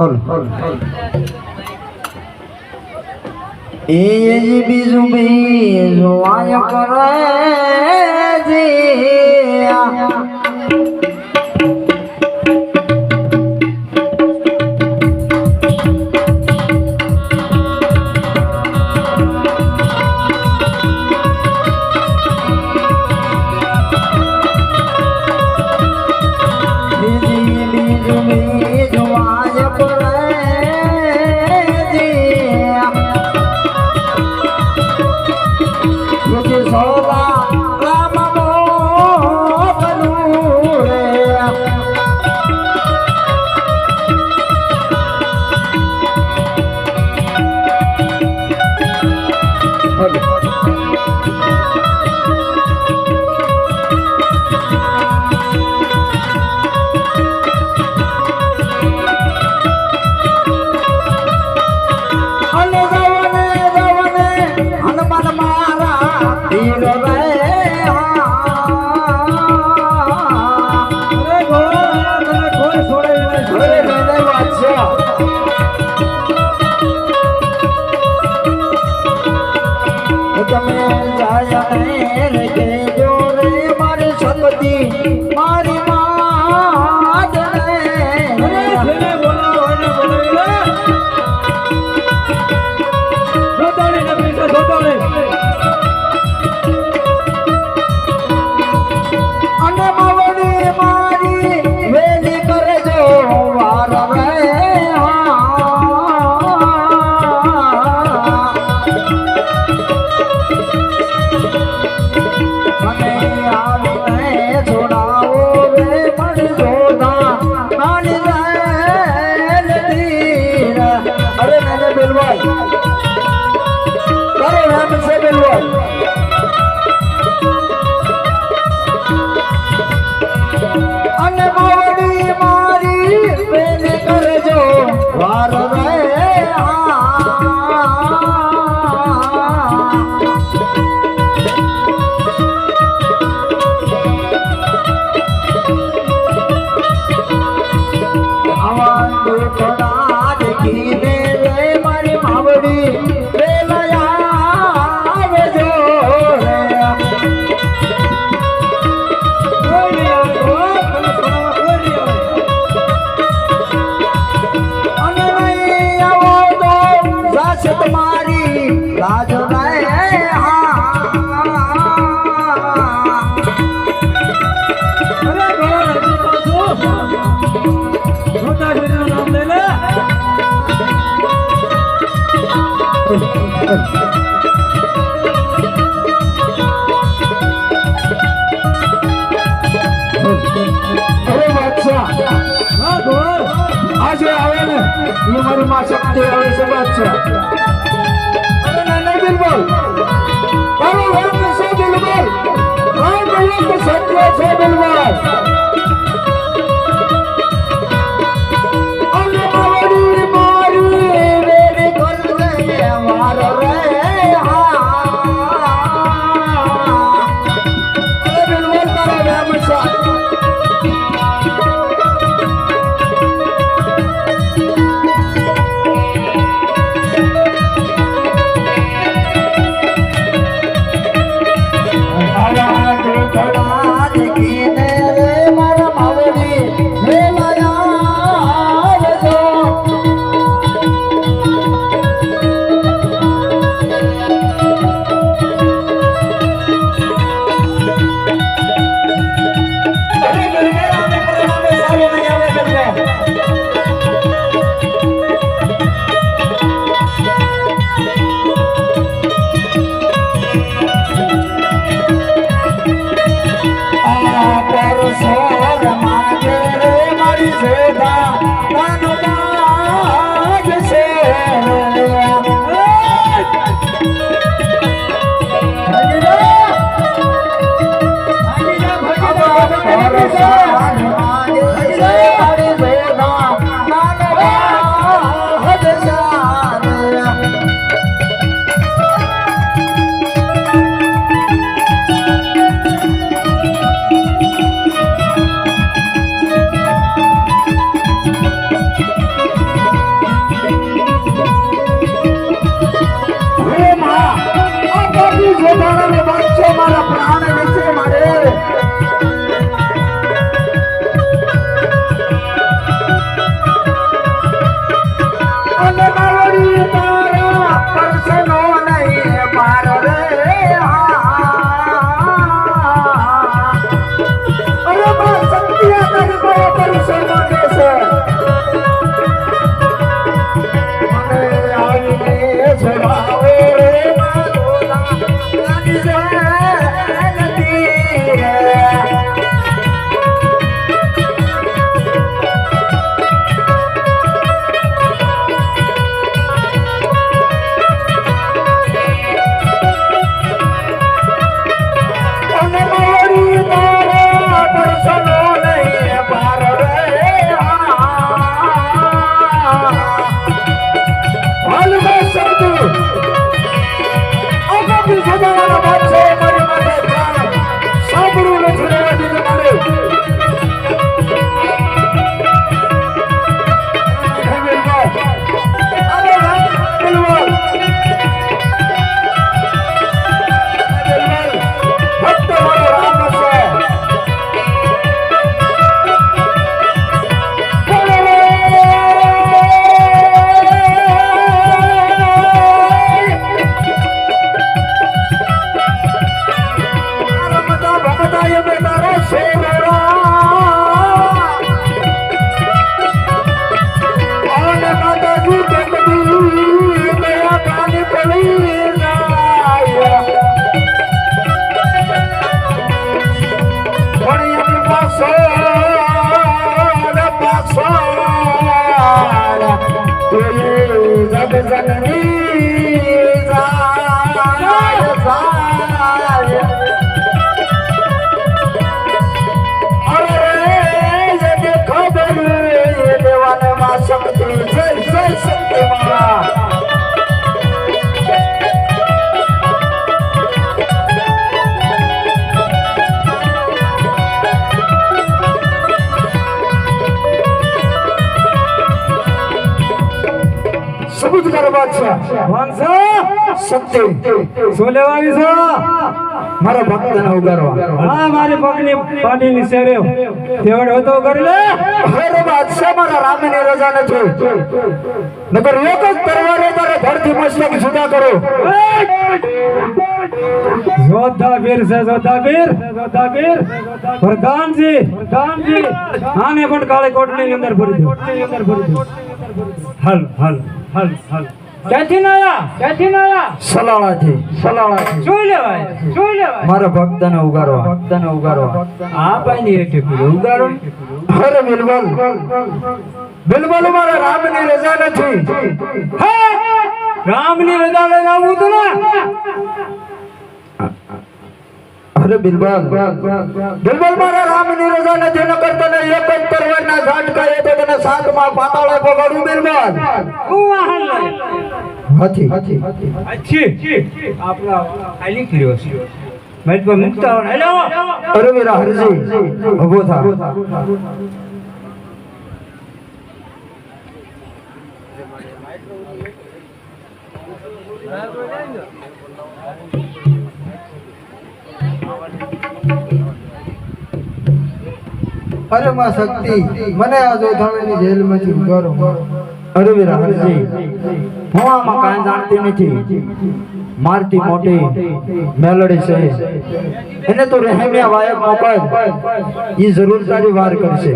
હલ એ જ બીજું બીજું આય કરે જે તમે જાય રે જો રે મારી સદતી મારી અરે આ બોલ આજે આવે ને એ મારી માં શક્તિ આવે છે બાદશાહ અરે નાના દિલબાલ તારો વાત છે દિલબાલ આ ગયો તો સત્ય છે દિલબાલ છો? મારા ભક્તને ઉગારવા. હા, મારી પગની પાટીની શેરે તેવડ હતો કરી લે. હરે બાદશાહ મારા રામની રજા નથી. નકર એક જ તરવારે તારે ધરતી મસ્તક જુદા કરો. જોધા વીર છે જોધા વીર જોધા વીર પ્રધાનજી. પ્રધાનજી. આને પણ કાળી કોટની અંદર ભરી દો. હાલ હાલ હાલ હાલ. ક્યાંથી ના આયા ક્યાંથી ના આયા સલાળાથી સલાળાથી. શું લેવાય શું લેવાય. મારા ભક્તને ઉગારવા. ભક્તને ઉગારવા. આ પાણી હરે બિલબલ. બિલબલ મારા રામની રજા નથી. હે? રામની રજા લઈને આવું તું ને? અરે બિલબલ. બિલબલ મારા રામની રજા નથી. નકર તને એક જ સાતમાં પાતાળે પગડ ઉમેરમાન હાથી. હાથી. અરે મેરા હરજી. અબો થા. અરે માં શક્તિ મને આ જોધાણાની જેલમાંથી ઉગારો અરે વીરા હરજી હું આમાં કાંઈ જાણતી નથી. મારતી મોટી મેલડી છે. એને તો રહેમ્યા વાયક મોકલ એ જરૂર તારી વાર કરશે.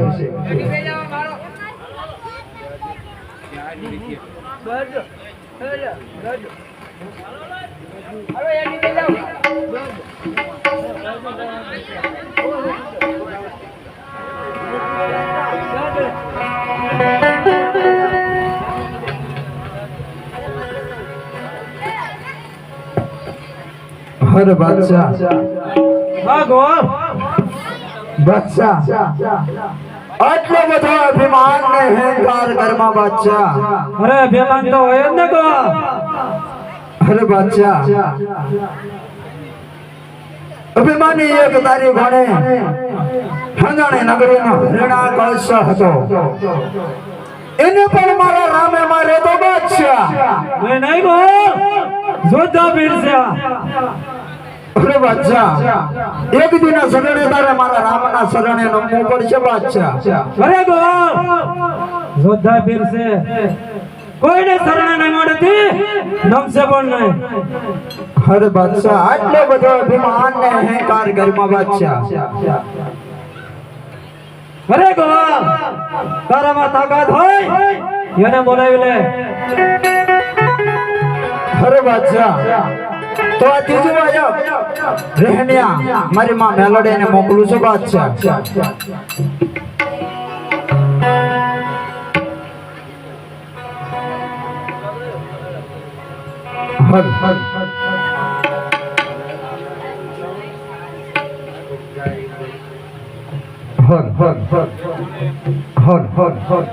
હર બાદશાહ. ગો બાદશાહ. આટલો બધો અભિમાન ને હેંકાર ઘરમાં બાદશાહ. અરે બેમાન તો હોય જ ને કો હર બાદશાહ. અભિમાની એક તારી ભણે ખંજાણી નગરીનો હરણા કળશ હતો. એને પણ મારા રામે મારે તો બાદશાહ. મેં નહીં ગો જોધા આ. અરે બાદશાહ એક દિના સગડે તારે મારા રામના શરણે નમવું પડશે બાદશાહ. અરે ગો જોધા છે કોઈને શરણે નહીં મળતી? નમશે પણ નહીં. હર બાદશાહ આટલો બધો અભિમાન ને અહંકાર ઘરમાં બાદશાહ અરે ગોવા તારામાં તાકાત હોય? એને બોલાવી લે. હર બાદશાહ તો આ ત્રીજું વાજબ રહેણ્યા મારી માં મેલોડે ને મોકલું છું બાદશાહ. હર હર હર હર. હર હર હર. હર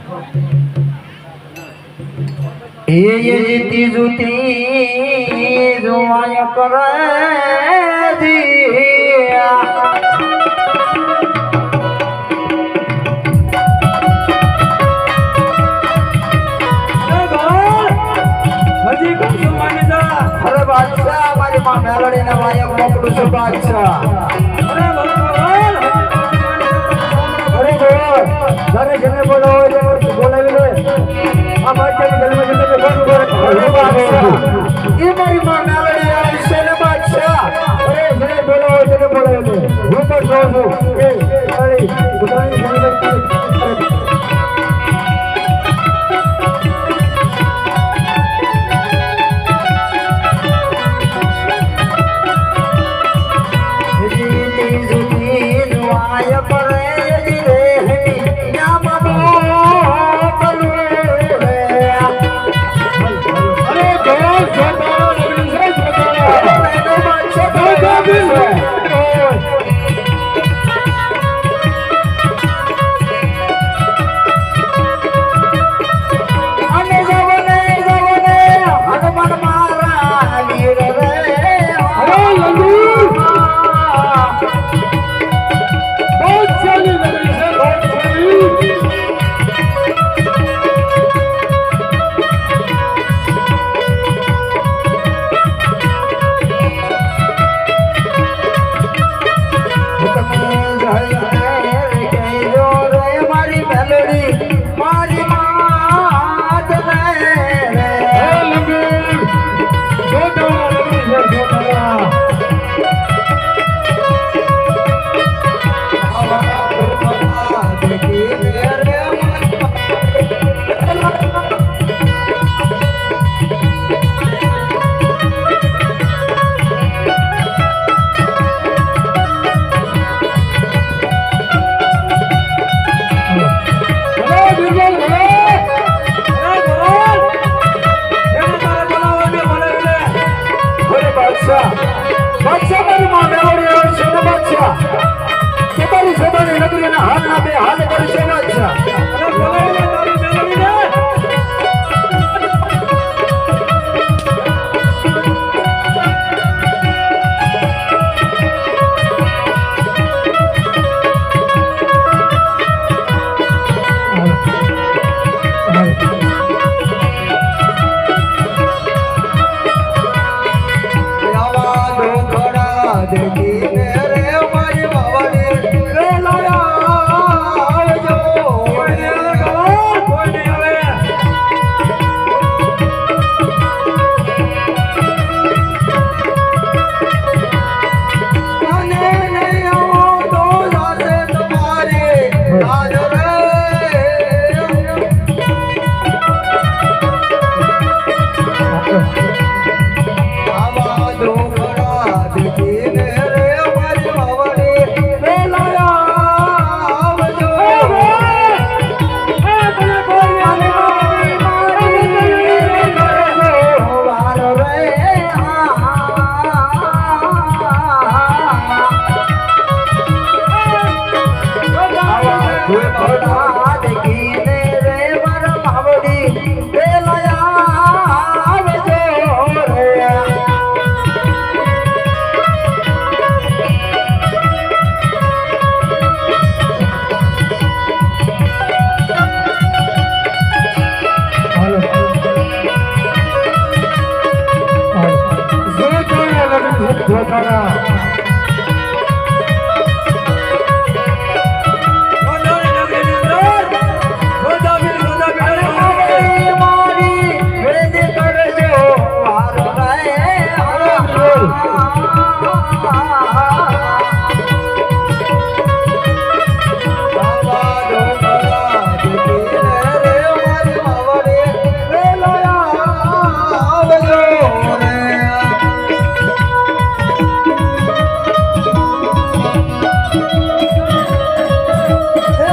એ જીતી જુતી જોવાય કરે દિયા માં મેલડી ના વાયક મોકલું છું બાદશાહ. બોલો છે ને બાદશાહ. અરે જેને બોલો જેને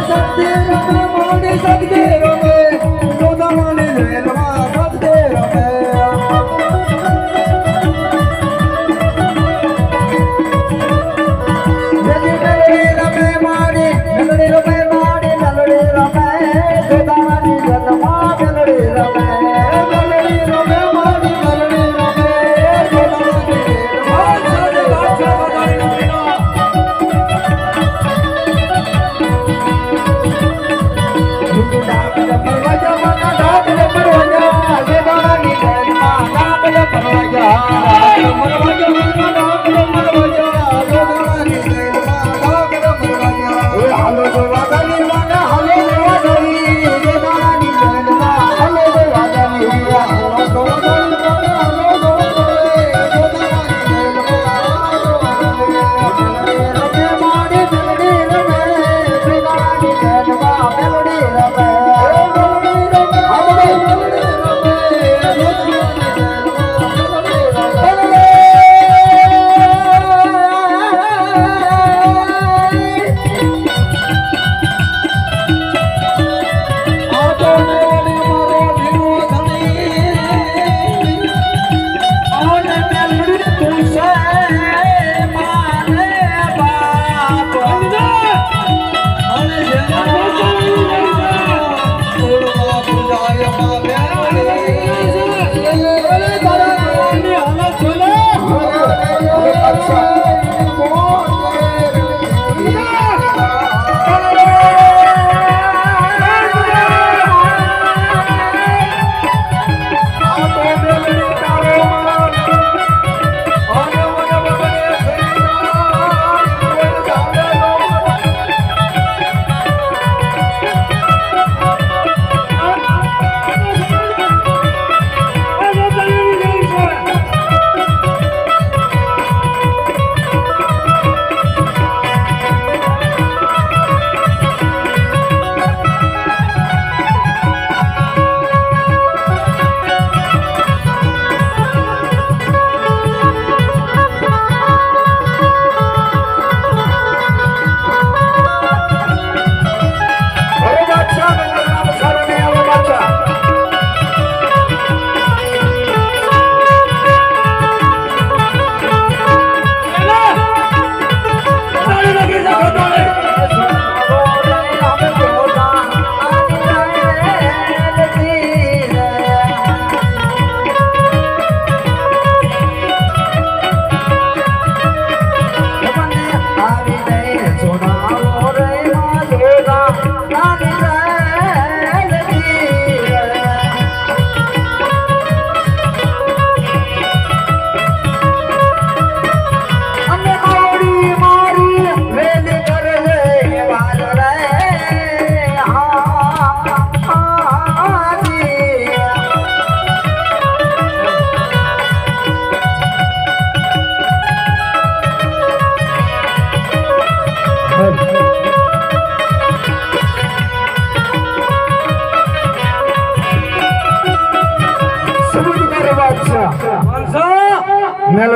ਸਕਦੇ ਮੋੜ ਸਕਦੇ ਰੋਵੇ ਸੋਦਾ ਮਨ ਲੈ ਲੋ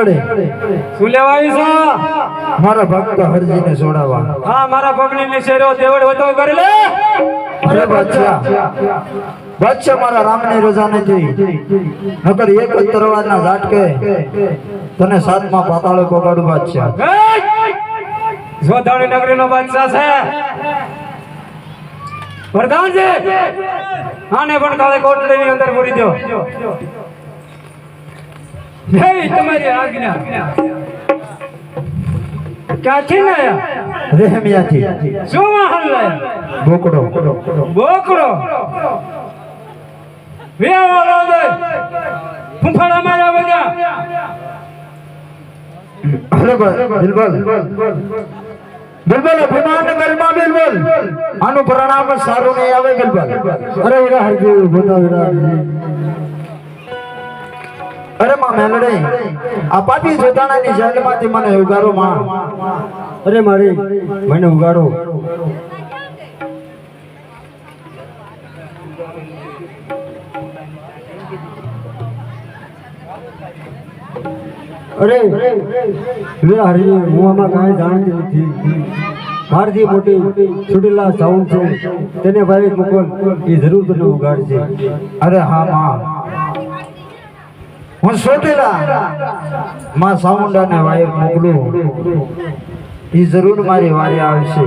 મેલડી શું લેવા આવી છો? મારા ભક્ત હરજીને છોડાવવા હા મારા ભગની ની શેરો દેવડ વધો કરી લે. અરે બચ્ચા બચ્ચા મારા રામની રજા નથી નકર એક જ તરવારના ઝાટકે તને સાતમા પાતાળે પોગાડું બાદશાહ જોધાણી નગરીનો બાદશાહ છે. પ્રધાનજી આને પણ કાલે કોટડીની અંદર પૂરી દો જય તમારી આજ્ઞા. ક્યાંથી લાયા? રહેમિયાથી. શું વાહન લાયા? બોકડો. બોકડો. વેવાળો દે ફૂંફાડા માર્યા બધા. અરે બિલબલ બિલબલ અભિમાન ગરમાં બિલબલ આનું પરિણામ સારું નહીં આવે બિલબલ અરે એરા હરજી બોતા અરે માં મેલડે, આ પાટી જોતાણાની જેલમાંથી મને ઉગારો માં. અરે મારી, મને ઉગારો. અરે વીરા હરિજી, હું આમાં કાંઈ જાણતી નથી. મારથી મોટી સુડીલા સાઉન્ડ છે. તેને ભાઈ મુકલ એ જરૂર તને ઉગાડશે અરે હા, માં. હું સોટેલા માં સામુંડાને વાયર મોકલું. એ જરૂર મારી વારે આવશે.